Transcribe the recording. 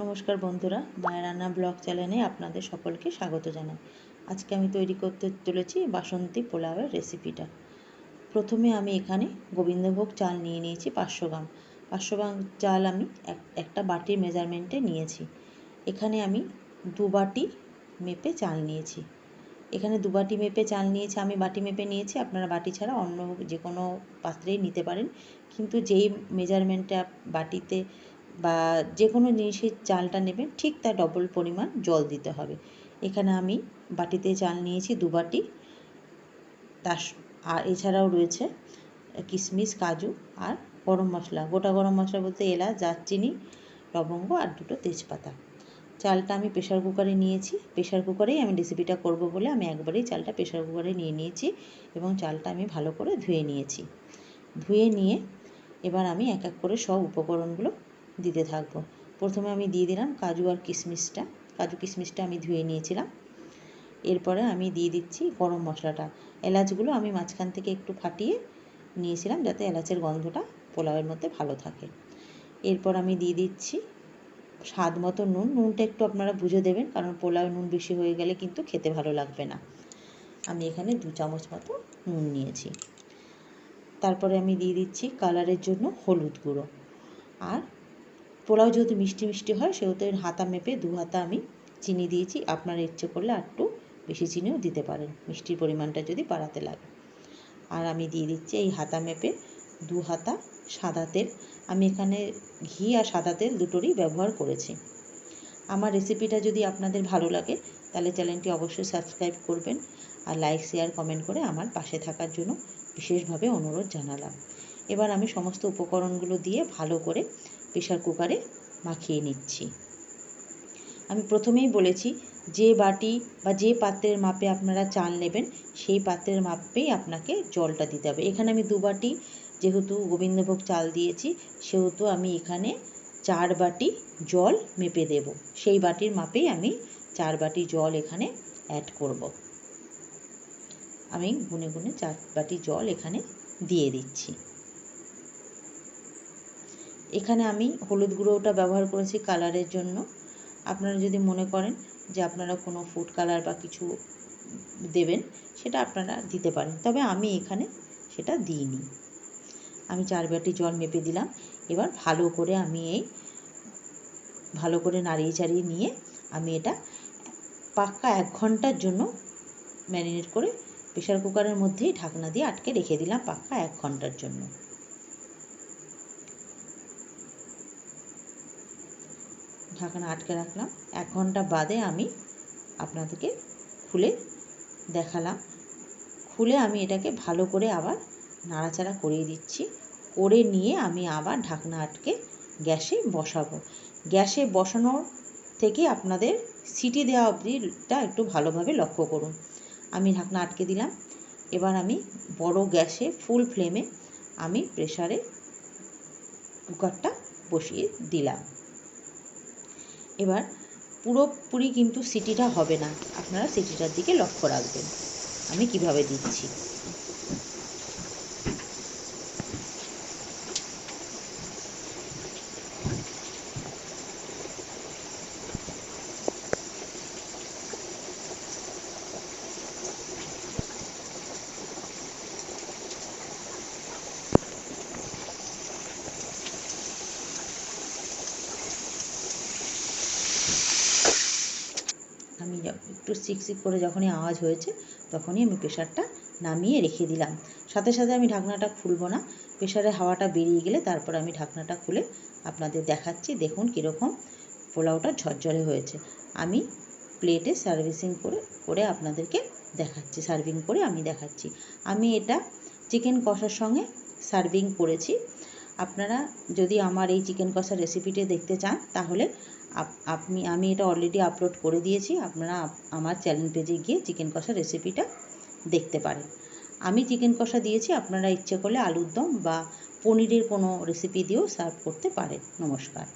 নমস্কার বন্ধুরা, মায়ের রান্না ব্লগ চ্যানেলে আপনাদের সকলকে স্বাগত জানাই। আজকে আমি তৈরি করতে চলেছি বাসন্তী পোলাওয়ের রেসিপিটা। প্রথমে আমি এখানে গোবিন্দভোগ চাল নিয়ে নিয়েছি পাঁচশো গ্রাম। পাঁচশো গ্রাম চাল আমি একটা বাটির মেজারমেন্টে নিয়েছি। এখানে আমি দু বাটি মেপে চাল নিয়েছি। এখানে দু বাটি মেপে চাল নিয়েছি, আমি বাটি মেপে নিয়েছি, আপনারা বাটি ছাড়া অন্য যে কোনো পাত্রেই নিতে পারেন। কিন্তু যেই মেজারমেন্টে বাটিতে বা যে কোনো জিনিসের চালটা নেবেন, ঠিক তার ডবল পরিমাণ জল দিতে হবে। এখানে আমি বাটিতে চাল নিয়েছি দু বাটি। তার আর এছাড়াও রয়েছে কিশমিশ কাজু আর গরম মশলা। গোটা গরম মশলা বলতে এলাচ, দারচিনি, লবঙ্গ আর দুটো তেজপাতা। চালটা আমি প্রেশার কুকারে নিয়েছি। প্রেশার কুকারেই আমি রেসিপিটা করব বলে আমি একবারেই চালটা প্রেশার কুকারে নিয়ে নিয়েছি এবং চালটা আমি ভালো করে ধুয়ে নিয়েছি। ধুয়ে নিয়ে এবার আমি এক এক করে সব উপকরণগুলো দিতে থাকব। প্রথমে আমি দিয়ে দিলাম কাজু আর কিশমিশটা। কাজু কিশমিশটা আমি ধুয়ে নিয়েছিলাম। এরপরে আমি দিয়ে দিচ্ছি গরম মশলাটা। এলাচগুলো আমি মাঝখান থেকে একটু ফাটিয়ে নিয়েছিলাম যাতে এলাচের গন্ধটা পোলাওয়ের মধ্যে ভালো থাকে। এরপর আমি দিয়ে দিচ্ছি স্বাদ মতো নুন। নুনটা একটু আপনারা বুঝে দেবেন, কারণ পোলাও নুন বেশি হয়ে গেলে কিন্তু খেতে ভালো লাগবে না। আমি এখানে দু চামচ মতো নুন নিয়েছি। তারপরে আমি দিয়ে দিচ্ছি কালারের জন্য হলুদ গুঁড়ো। আর পোলাও যেহেতু মিষ্টি মিষ্টি হয়, সেহেতু হাতা মেপে দু হাতা আমি চিনি দিয়েছি। আপনারা ইচ্ছে করলে একটু বেশি চিনিও দিতে পারেন। মিষ্টির পরিমাণটা যদি বাড়াতে লাগে। আর আমি দিয়ে দিচ্ছি এই হাতা মেপে দু হাতা সাদা তেল। আমি এখানে ঘি আর সাদা তেল দুটোরই ব্যবহার করেছি। আমার রেসিপিটা যদি আপনাদের ভালো লাগে, তাহলে চ্যানেলটি অবশ্যই সাবস্ক্রাইব করবেন আর লাইক, শেয়ার, কমেন্ট করে আমার পাশে থাকার জন্য বিশেষভাবে অনুরোধ জানালাম। এবার আমি সমস্ত উপকরণগুলো দিয়ে ভালো করে প্রেশার কুকারে মাখিয়ে নিচ্ছি। আমি প্রথমেই বলেছি, যে বাটি বা যে পাত্রের মাপে আপনারা চাল নেবেন, সেই পাত্রের মাপেই আপনাকে জলটা দিতে হবে। এখানে আমি দু বাটি যেহেতু গোবিন্দভোগ চাল দিয়েছি, সেহেতু আমি এখানে চার বাটি জল মেপে দেব। সেই বাটির মাপেই আমি চার বাটি জল এখানে অ্যাড করব। আমি গুনে গুনে চার বাটি জল এখানে দিয়ে দিচ্ছি। এখানে আমি হলুদ গুঁড়োটা ব্যবহার করেছি কালারের জন্য। আপনারা যদি মনে করেন যে আপনারা কোনো ফুড কালার বা কিছু দেবেন, সেটা আপনারা দিতে পারেন। তবে আমি এখানে সেটা দিইনি। আমি চার বাটি জল মেপে দিলাম। এবার ভালো করে আমি এই ভালো করে নাড়িয়ে চাড়িয়ে নিয়ে আমি এটা পাক্কা এক ঘণ্টার জন্য ম্যারিনেট করে প্রেশার কুকারের মধ্যেই ঢাকনা দিয়ে আটকে রেখে দিলাম পাক্কা এক ঘণ্টার জন্য। ঢাকনা আটকে রাখলাম। এক ঘণ্টা বাদে আমি আপনাদেরকে খুলে দেখালাম। খুলে আমি এটাকে ভালো করে আবার নাড়াচাড়া করিয়ে দিচ্ছি। করে নিয়ে আমি আবার ঢাকনা আটকে গ্যাসে বসাবো। গ্যাসে বসানোর থেকে আপনাদের সিটি দেওয়া অবধিটা একটু ভালোভাবে লক্ষ্য করুন। আমি ঢাকনা আটকে দিলাম। এবার আমি বড় গ্যাসে ফুল ফ্লেমে আমি প্রেসারে কুকারটা বসিয়ে দিলাম। এবার পুরোপুরি কিন্তু সিটিটা হবে না। আপনারা সিটিটার দিকে লক্ষ্য রাখবেন। আমি কীভাবে দিচ্ছি? আমি একটু সিক করে যখনই আওয়াজ হয়েছে, তখনই আমি প্রেশারটা নামিয়ে রেখে দিলাম। সাথে সাথে আমি ঢাকনাটা খুলবো না, প্রেশারে হাওয়াটা বেরিয়ে গেলে তারপর আমি ঢাকনাটা খুলে আপনাদের দেখাচ্ছি, দেখুন কীরকম পোলাওটা ঝরঝরে হয়েছে। আমি প্লেটে সার্ভিসিং করে করে আপনাদেরকে দেখাচ্ছি, সার্ভিং করে আমি দেখাচ্ছি। আমি এটা চিকেন কষার সঙ্গে সার্ভিং করেছি। আপনারা যদি আমার এই চিকেন কষার রেসিপিটি দেখতে চান, তাহলে আপনি, আমি এটা অলরেডি আপলোড করে দিয়েছি, আপনারা আমার চ্যানেল পেজে গিয়ে চিকেন কষা রেসিপিটা দেখতে পারেন। আমি চিকেন কষা দিয়েছি, আপনারা ইচ্ছে করলে আলুর দম বা পনিরের কোনো রেসিপি দিয়েও সার্ভ করতে পারেন। নমস্কার।